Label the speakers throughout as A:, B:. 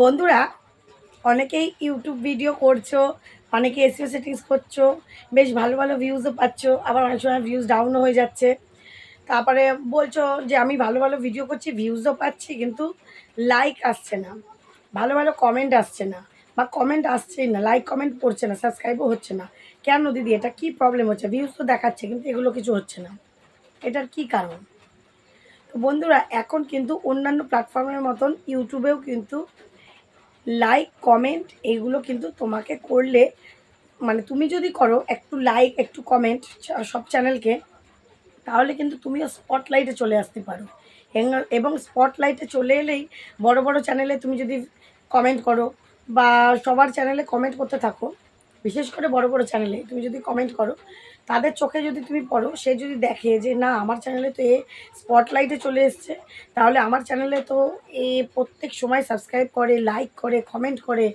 A: বন্ধুরা, অনেকেই YouTube video করছ, অনেকে এসিও সেটিংস করছ, বেশ ভালো ভালো ভিউজও পাচ্ছ, আবার অনেক সময় ভিউজ ডাউনও হয়ে যাচ্ছে। তারপরে বলছো যে আমি ভালো ভালো ভিডিও করছি ভিউজও পাচ্ছি, কিন্তু লাইক আসছে না। ভালো ভালো কমেন্ট আসছে না, বা কমেন্ট আসছেই না লাইক কমেন্ট পড়ছে না সাবস্ক্রাইবও হচ্ছে না। কেন দিদি, এটা কি প্রবলেম হচ্ছে? ভিউজ তো দেখাচ্ছে, কিন্তু এগুলো কিছু হচ্ছে না। এটার কি কারণ? তো বন্ধুরা, এখন কিন্তু অন্যান্য প্ল্যাটফর্মের মতন ইউটিউবেও কিন্তু লাইক কমেন্ট এইগুলো কিন্তু তোমাকে করলে মানে তুমি যদি করো একটু লাইক একটু কমেন্ট সব চ্যানেলকে তাহলে কিন্তু তুমিও স্পটলাইটে চলে আসতে পারো। এবং স্পটলাইটে চলে এলেই বড় বড় চ্যানেলে তুমি যদি কমেন্ট করো বা সবার চ্যানেলে কমেন্ট করতে থাকো, বিশেষ করে বড় বড় চ্যানেলে তুমি যদি কমেন্ট করো তাদের চোখে যদি তুমি পড়ো, সে যদি দেখে যে, না, আমার চ্যানেলে তো এ স্পটলাইটে চলে এসছে তাহলে আমার চ্যানেলে তো এ প্রত্যেক সময় সাবস্ক্রাইব করে লাইক করে কমেন্ট করে।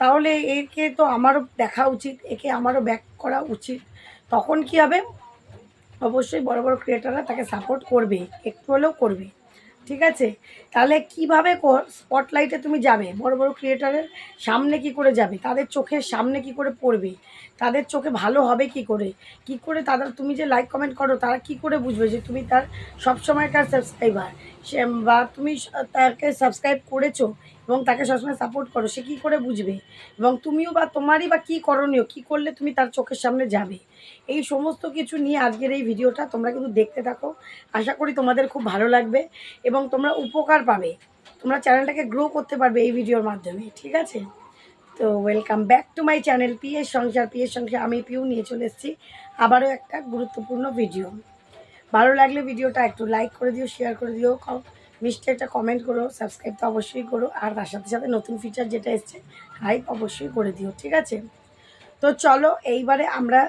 A: তাহলে একে তো আমারও দেখা উচিত, একে আমারও ব্যাক করা উচিত। তখন কি হবে? অবশ্যই বড় বড় ক্রিয়েটাররা তাকে সাপোর্ট করবে, একটু হলেও করবে। ঠিক আছে? তাহলে কীভাবে স্পটলাইটে তুমি যাবে? বড় বড় ক্রিয়েটারের সামনে কি করে যাবে? তাদের চোখের সামনে কি করে পড়বে? তাদের চোখে ভালো হবে কি করে? কি করে তাদের, তুমি যে লাইক কমেন্ট করো, তারা কি করে বুঝবে যে তুমি তার সবসময়কার সাবস্ক্রাইবার সে, বা তুমি তাকে সাবস্ক্রাইব করেছ? এবং তাকে সবসময় সাপোর্ট করো, সে কী করে বুঝবে? এবং তুমিও বা তোমারই বা কী করণীয়? কী করলে তুমি তার চোখের সামনে যাবে? এই সমস্ত কিছু নিয়ে আজকের এই ভিডিওটা তোমরা কিন্তু দেখতে থাকো। আশা করি তোমাদের খুব ভালো লাগবে এবং তোমরা উপকার পাবে। তোমরা চ্যানেলটাকে গ্রো করতে পারবে এই ভিডিওর মাধ্যমে, ঠিক আছে? তো welcome back to my channel PS Sansar PS Sansar, আমি পিউ নিয়ে চলে এসেছি আবারও একটা গুরুত্বপূর্ণ ভিডিও ভালো লাগলে ভিডিওটা একটু লাইক করে দিও শেয়ার করে দিও মিষ্টি একটা কমেন্ট করো সাবস্ক্রাইব তো অবশ্যই করো, আর তার সাথে সাথে নতুন ফিচার যেটা এসছে হাইপ অবশ্যই করে দিও, ঠিক আছে? তো চলো, এইবারে আমরা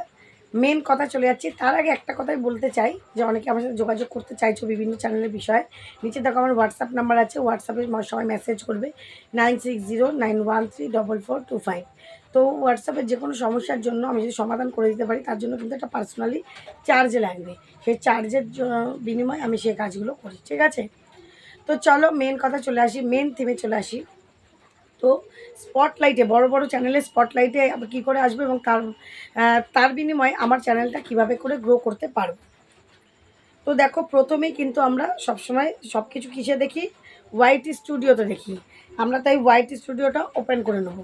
A: মেন কথা চলে যাচ্ছি। তার আগে একটা কথাই বলতে চাই, যে অনেকে আমার সাথে যোগাযোগ করতে চাইছো বিভিন্ন চ্যানেলের বিষয়ে, নিচে দেখো আমার হোয়াটসঅ্যাপ নাম্বার আছে হোয়াটসঅ্যাপে সবাই মেসেজ করবে nine six zero nine one three double four two five তো হোয়াটসঅ্যাপের যে কোনো সমস্যার জন্য আমি যদি সমাধান করে দিতে পারি, তার জন্য কিন্তু একটা পার্সোনালি চার্জ লাগবে। সেই চার্জের বিনিময়ে আমি সেই কাজগুলো করি, ঠিক আছে? তো চলো মেন কথা চলে আসি মেন থিমে চলে আসি। তো স্পটলাইটে বড় বড় চ্যানেলে স্পটলাইটে কী করে আসবে এবং তার তার বিনিময়ে আমার চ্যানেলটা কীভাবে করে গ্রো করতে পারব। তো দেখো, প্রথমেই কিন্তু আমরা সবসময় সব কিছু কিসে দেখি? হোয়াইট স্টুডিওতে দেখি। আমরা তাই হোয়াইট স্টুডিওটা ওপেন করে নেব।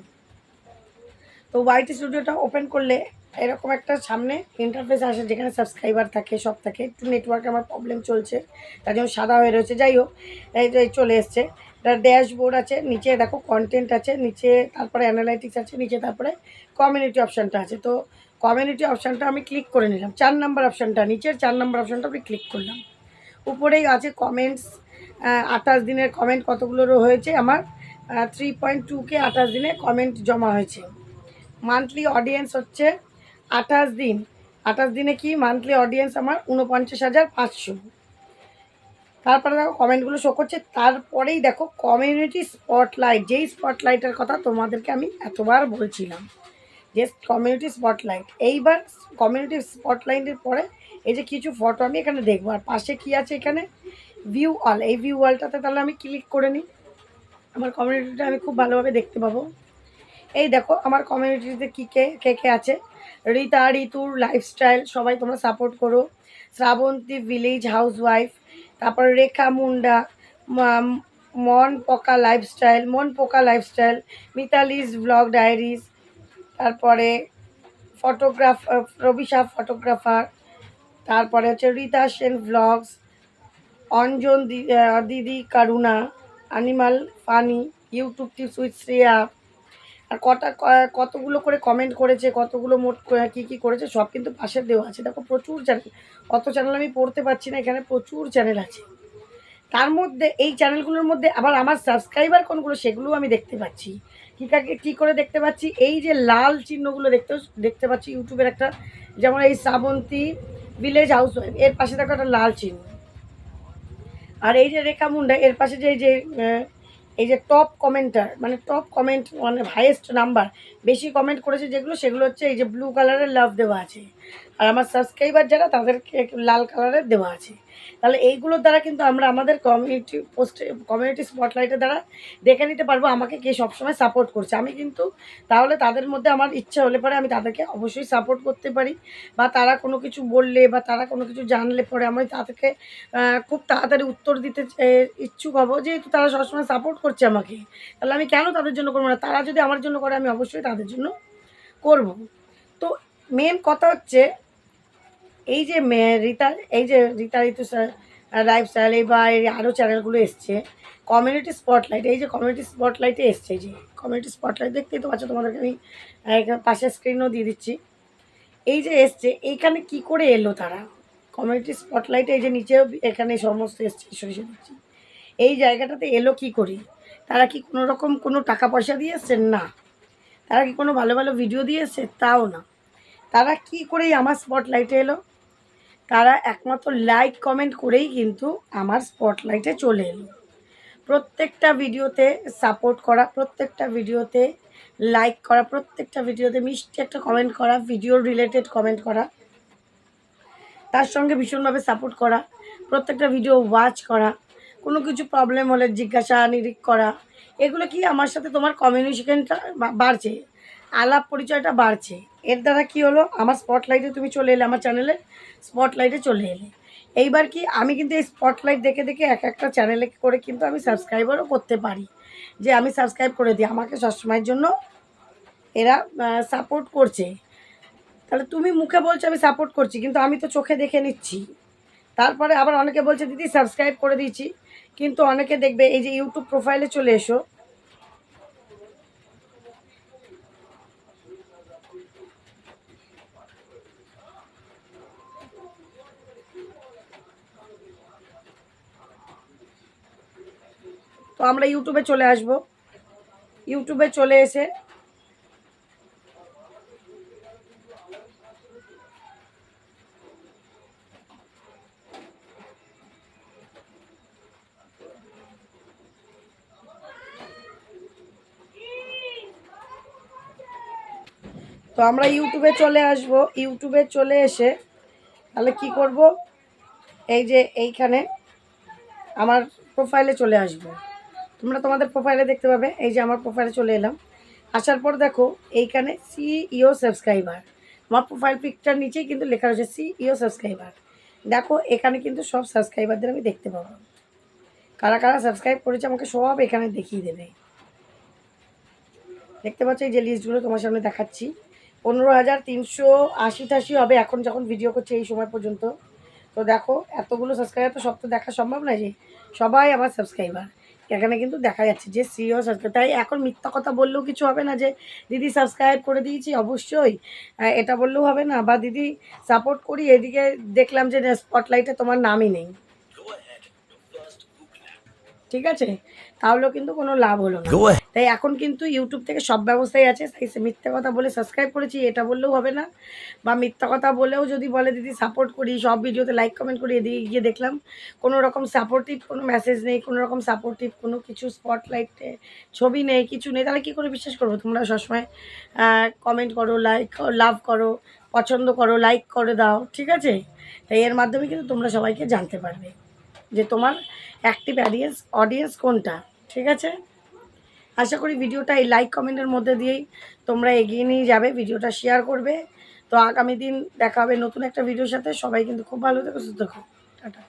A: তো হোয়াইট স্টুডিওটা ওপেন করলে এরকম একটা সামনে ইন্টারফেস আসে যেখানে সাবস্ক্রাইবার থাকে, সব থাকে। একটু নেটওয়ার্কে আমার প্রবলেম চলছে, তার জন্য সাদা হয়ে রয়েছে। যাই হোক, এই যে চলে এসছে। তার ড্যাশবোর্ড আছে, নিচে দেখো কন্টেন্ট আছে, নিচে তারপরে অ্যানালাইটিক্স আছে, নিচে তারপরে কমিউনিটি অপশানটা আছে। তো কমিউনিটি অপশানটা আমি ক্লিক করে নিলাম। চার নাম্বার অপশানটা নিচের চার নাম্বার অপশানটা আমি ক্লিক করলাম। উপরেই আছে কমেন্টস আঠাশ দিনের কমেন্ট কতগুলো হয়েছে? আমার থ্রি পয়েন্ট টুকে আঠাশ দিনে কমেন্ট জমা হয়েছে। মান্থলি অডিয়েন্স হচ্ছে আঠাশ দিন। আঠাশ দিনে কি মান্থলি অডিয়েন্স আমার উনপঞ্চাশ হাজার পাঁচশো। তারপরে দেখো কমেন্টগুলো শো করছে। তারপরেই দেখো কমিউনিটি স্পটলাইট যেই স্পটলাইটের কথা তোমাদেরকে আমি এতবার বলছিলাম, যে কমিউনিটি স্পটলাইট এইবার কমিউনিটি স্পটলাইটের পরে এই যে কিছু ফটো আমি এখানে দেখব। আর পাশে কি আছে এখানে? ভিউ অল এই ভিউ অলটাতে তাহলে আমি ক্লিক করে নিই। আমার কমিউনিটিটা আমি খুব ভালোভাবে দেখতে পাবো। এই দেখো আমার কমিউনিটিতে কী কে কে কে আছে? রিতা ঋতুর লাইফস্টাইল সবাই তোমরা সাপোর্ট করো। শ্রাবন্তী ভিলেজ হাউস ওয়াইফ তারপরে রেখা মুন্ডা মন পোকা লাইফস্টাইল মন পোকা লাইফস্টাইল মিতালিস ব্লগ ডায়েরিজ তারপরে ফটোগ্রাফ রবিশা ফটোগ্রাফার তারপরে হচ্ছে রীতা সেন ব্লগস অঞ্জন দিদি Karuna animal funny YouTube tips with Shreya আর কটা কতগুলো করে কমেন্ট করেছে, কতগুলো মোট কী, কি করেছে, সব কিন্তু পাশে দেওয়া আছে। দেখো, প্রচুর চ্যানেল কত চ্যানেল আমি পড়তে পারছি না, এখানে প্রচুর চ্যানেল আছে। তার মধ্যে, এই চ্যানেলগুলোর মধ্যে আবার আমার সাবস্ক্রাইবার কোনগুলো সেগুলোও আমি দেখতে পাচ্ছি। কী কাকে, কী করে দেখতে পাচ্ছি? এই যে লাল চিহ্নগুলো দেখতে দেখতে পাচ্ছি ইউটিউবের একটা, যেমন এই শ্রাবন্তী ভিলেজ হাউস এর পাশে দেখো একটা লাল চিহ্ন। আর এই যে রেখা মুন্ডা, এর পাশে যে এই যে এই যে টপ কমেন্টার মানে টপ কমেন্ট মানে হাইয়েস্ট নাম্বার বেশি কমেন্ট করেছে যেগুলো, সেগুলো হচ্ছে এই যে ব্লু কালারের লাভ দেওয়া আছে। আর আমার সাবস্ক্রাইবার যারা, তাদেরকে লাল কালারের দেওয়া আছে। তাহলে এইগুলোর দ্বারা কিন্তু আমরা আমাদের কমিউনিটি পোস্টে কমিউনিটি স্পটলাইটের দ্বারা দেখে নিতে পারব আমাকে কে সবসময় সাপোর্ট করছে। আমি কিন্তু তাহলে তাদের মধ্যে আমার ইচ্ছা হলে পরে আমি তাদেরকে অবশ্যই সাপোর্ট করতে পারি। বা তারা কোনো কিছু বললে বা তারা কোনো কিছু জানলে পরে আমি তাদেরকে খুব তাড়াতাড়ি উত্তর দিতে ইচ্ছুক হব। যেহেতু তারা সবসময় সাপোর্ট করছে আমাকে, তাহলে আমি কেন তাদের জন্য করব না? তারা যদি আমার জন্য করে, আমি অবশ্যই তাদের জন্য করব। তো মেন কথা হচ্ছে এই যে রীতা, এই যে রিতা ঋতু লাইফস্টাইল বা এই আরও চ্যানেলগুলো এসছে। কমিউনিটি স্পটলাইট এই যে কমিউনিটি স্পটলাইটে এসছে যে কমিউনিটি স্পটলাইট দেখতেই তো পাচ্ছ তোমাদেরকে আমি পাশের স্ক্রিনও দিয়ে দিচ্ছি। এই যে এসছে, এইখানে কি করে এলো তারা? কমিউনিটি স্পটলাইটে এই যে নিচেও এখানে সমস্ত এসছে, সরিষে দিচ্ছি। এই জায়গাটাতে এলো কি করি? তারা কি কোনো রকম কোনো টাকা পয়সা দিয়ে এসছেন না। তারা কি কোনো ভালো ভালো ভিডিও দিয়ে এসছে? তাও না। তারা কি করেই আমার স্পটলাইটে এলো? তারা একমাত্র লাইক কমেন্ট করেই কিন্তু আমার স্পটলাইটে চলে এলো। প্রত্যেকটা ভিডিওতে সাপোর্ট করা, প্রত্যেকটা ভিডিওতে লাইক করা, প্রত্যেকটা ভিডিওতে মিষ্টি একটা কমেন্ট করা ভিডিও রিলেটেড কমেন্ট করা, তার সঙ্গে ভীষণভাবে সাপোর্ট করা, প্রত্যেকটা ভিডিও ওয়াচ করা, কোনো কিছু প্রবলেম হলে জিজ্ঞাসা নিরিখ করা, এগুলো কি আমার সাথে তোমার কমিউনিকেশনটা বাড়ছে? আলাপ পরিচয়টা বাড়ছে। এর দ্বারা কি হলো? আমার স্পটলাইটে তুমি চলে এলে, আমার চ্যানেলে স্পটলাইটে চলে এলে। এইবার কি আমি কিন্তু এই স্পটলাইট দেখে দেখে এক একটা চ্যানেলে করে কিন্তু আমি সাবস্ক্রাইবারও করতে পারি। যে আমি সাবস্ক্রাইব করে দিই। আমাকে সবসময়ের জন্য এরা সাপোর্ট করছে। তাহলে তুমি মুখে বলছো আমি সাপোর্ট করছি, কিন্তু আমি তো চোখে দেখে নিচ্ছি। তারপরে আবার অনেকে বলছে, দিদি সাবস্ক্রাইব করে দিয়েছি। কিন্তু অনেকে দেখবে, এই যে ইউটিউব প্রোফাইলে চলে এসো। তো আমরা ইউটিউবে চলে আসব। ইউটিউবে চলে এসে তো আমরা ইউটিউবে চলে আসব। ইউটিউবে চলে এসে তাহলে কি করব? এই যে এইখানে আমার প্রোফাইলে চলে আসব। তোমরা তোমাদের প্রোফাইলে দেখতে পাবে, এই যে আমার প্রোফাইলে চলে এলাম। আসার পর দেখো, এইখানে সিইও সাবস্ক্রাইবার আমার প্রোফাইল পিকটার নিচেই কিন্তু লেখা রয়েছে সিইও সাবস্ক্রাইবার দেখো, এখানে কিন্তু সব সাবস্ক্রাইবারদের আমি দেখতে পাবো। কারা কারা সাবস্ক্রাইব করেছে আমাকে সব এখানে দেখিয়ে দেবে। দেখতে পাচ্ছ এই যে লিস্টগুলো তোমার সামনে দেখাচ্ছি। পনেরো হাজার তিনশো আশি টাশি হবে এখন যখন ভিডিও করছে এই সময় পর্যন্ত। তো দেখো, এতগুলো সাবস্ক্রাইবার তো সব তো দেখা সম্ভব না যে সবাই আমার সাবস্ক্রাইবার এখানে কিন্তু দেখা যাচ্ছে যে সিও সাবস্ক্রাইব তাই এখন মিথ্যা কথা বললেও কিছু হবে না যে, দিদি সাবস্ক্রাইব করে দিয়েছি, অবশ্যই। এটা বললেও হবে না। বা, দিদি সাপোর্ট করি। এদিকে দেখলাম যে স্পটলাইটে তোমার নামই নেই। ঠিক আছে? তাহলেও কিন্তু কোনো লাভ হলো না। তাই এখন কিন্তু ইউটিউব থেকে সব ব্যবস্থাই আছে। তাই সে মিথ্যা কথা বলে সাবস্ক্রাইব করেছি এটা বললেও হবে না। বা মিথ্যা কথা বলেও যদি বলে দিদি সাপোর্ট করি সব ভিডিওতে লাইক কমেন্ট করি এদিকে গিয়ে দেখলাম কোনো রকম সাপোর্টিভ কোনো মেসেজ নেই কোনো রকম সাপোর্টিভ কোনো কিছু স্পটলাইটে ছবি নেই কিছু নেই তাহলে কী করে বিশ্বাস করব? তোমরা সবসময় কমেন্ট করো লাইক লাভ করো পছন্দ করো লাইক করে দাও ঠিক আছে? তাই এর মাধ্যমে কিন্তু তোমরা সবাইকে জানতে পারবে। যে তোমার অ্যাক্টিভ অডিয়েন্স অডিয়েন্স কোনটা, ঠিক আছে? আশা করি ভিডিওটা এই লাইক কমেন্টের মধ্যে দিয়েই তোমরা এগিয়ে নিয়ে যাবে, ভিডিওটা শেয়ার করবে। তো আগামী দিন দেখা হবে নতুন একটা ভিডিওর সাথে। সবাই কিন্তু খুব ভালো থেকো, সুস্থ থাকো। টাটা।